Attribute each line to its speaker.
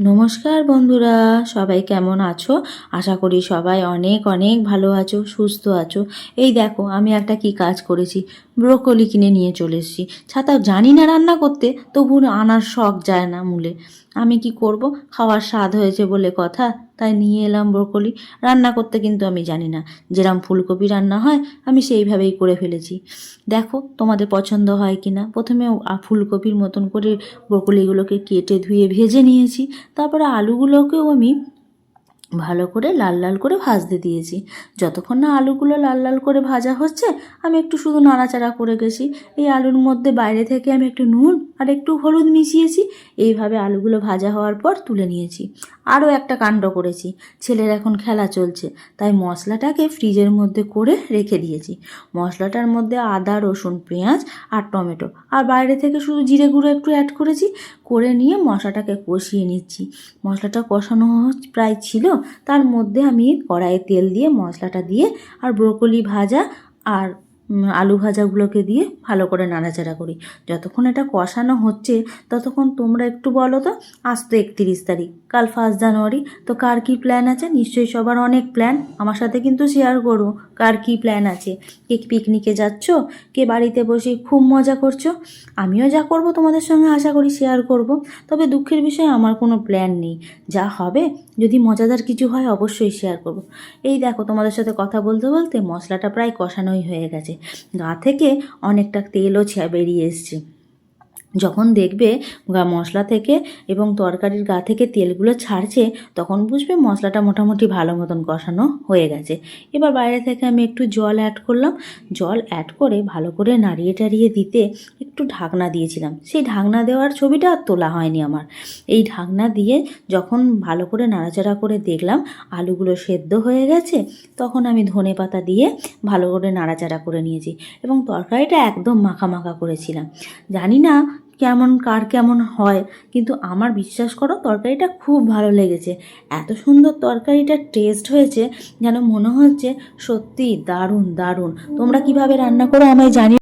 Speaker 1: নমস্কার বন্ধুরা, সবাই কেমন আছো? আশা করি সবাই অনেক অনেক ভালো আছো, সুস্থ আছো। এই দেখো, আমি একটা কি কাজ করেছি। ব্রোকলি কিনে নিয়ে চলে এসেছি। ছাতা জানি না রান্না করতে, তবু আনার শখ যায় না মূলে। আমি কি করব? খাওয়ার স্বাদ হয়েছে বলে কথা, তাই নিয়ে এলাম ব্রোকলি। রান্না করতে কিন্তু আমি জানি না। যেরম ফুলকপি রান্না হয়, আমি সেইভাবেই করে ফেলেছি। দেখো, তোমাদের পছন্দ হয় কি না প্রথমে ফুলকপির মতন করে ব্রোকলিগুলোকে কেটে ধুয়ে ভেজে নিয়েছি। তারপরে আলুগুলোকেও আমি ভালো করে লাল লাল করে ভাজতে দিয়েছি। যতক্ষণ না আলুগুলো লাল লাল করে ভাজা হচ্ছে, আমি একটু শুধু নাড়াচাড়া করে গেছি। এই আলুর মধ্যে বাইরে থেকে আমি একটু নুন আর একটু হলুদ মিশিয়েছি। এইভাবে আলুগুলো ভাজা হওয়ার পর তুলে নিয়েছি। আরও একটা কাণ্ড করেছি। ছেলের এখন খেলা চলছে, তাই মশলাটাকে ফ্রিজের মধ্যে করে রেখে দিয়েছি। মশলাটার মধ্যে আদা, রসুন, পেঁয়াজ আর টমেটো। আর বাইরে থেকে শুধু জিরে গুঁড়ো একটু অ্যাড করেছি। করে নিয়ে মশলাটাকে কষিয়ে নিচ্ছি। মশলাটা কষানো প্রায় ছিল। তার মধ্যে আমি কড়াইয়ে তেল দিয়ে মশলাটা দিয়ে আর ব্রোকলি ভাজা আর আলু ভাজাগুলোকে দিয়ে ভালো করে নাড়াচাড়া করি। যতক্ষণ এটা কষানো হচ্ছে, ততক্ষণ তোমরা একটু বলো তো, আজ তো একত্রিশ তারিখ, কাল ফার্স্ট জানুয়ারি, তো কার কী প্ল্যান আছে? নিশ্চয়ই সবার অনেক প্ল্যান আমার সাথে কিন্তু শেয়ার করো, কার কী প্ল্যান আছে? কে পিকনিকে যাচ্ছ? কে বাড়িতে বসে খুব মজা করছ? আমিও যা করব তোমাদের সঙ্গে আশা করি শেয়ার করব, তবে দুঃখের বিষয়ে আমার কোনো প্ল্যান নেই। যা হবে, যদি মজাদার কিছু হয় অবশ্যই শেয়ার করব। এই দেখো তোমাদের সাথে কথা বলতে বলতে মশলাটা প্রায় কষানোই হয়ে গেছে। গা থেকে অনেকটা তেলও বেরিয়ে এসছে। যখন দেখবে গা মশলা থেকে এবং তরকারির গা থেকে তেলগুলো ছাড়ছে, তখন বুঝবে মশলাটা মোটামুটি ভালো মতন কষানো হয়ে গেছে। এবার বাইরে থেকে আমি একটু জল অ্যাড করলাম। জল অ্যাড করে ভালো করে নাড়িয়ে টাড়িয়ে দিতে একটু ঢাকনা দিয়েছিলাম। সেই ঢাকনা দেওয়ার ছবিটা আর তোলা হয়নি আমার। এই ঢাকনা দিয়ে যখন ভালো করে নাড়াচাড়া করে দেখলাম আলুগুলো সেদ্ধ হয়ে গেছে, তখন আমি ধনে পাতা দিয়ে ভালো করে নাড়াচাড়া করে নিয়েছি এবং তরকারিটা একদম মাখা মাখা করেছিলাম। জানি না কেমন, কার কেমন হয়, কিন্তু আমার বিশ্বাস করো তরকারিটা খুব ভালো লেগেছে। এত সুন্দর তরকারিটা টেস্ট হয়েছে যেন মনে হচ্ছে সত্যি দারুণ দারুণ। তোমরা কীভাবে রান্না করো আমায় জানি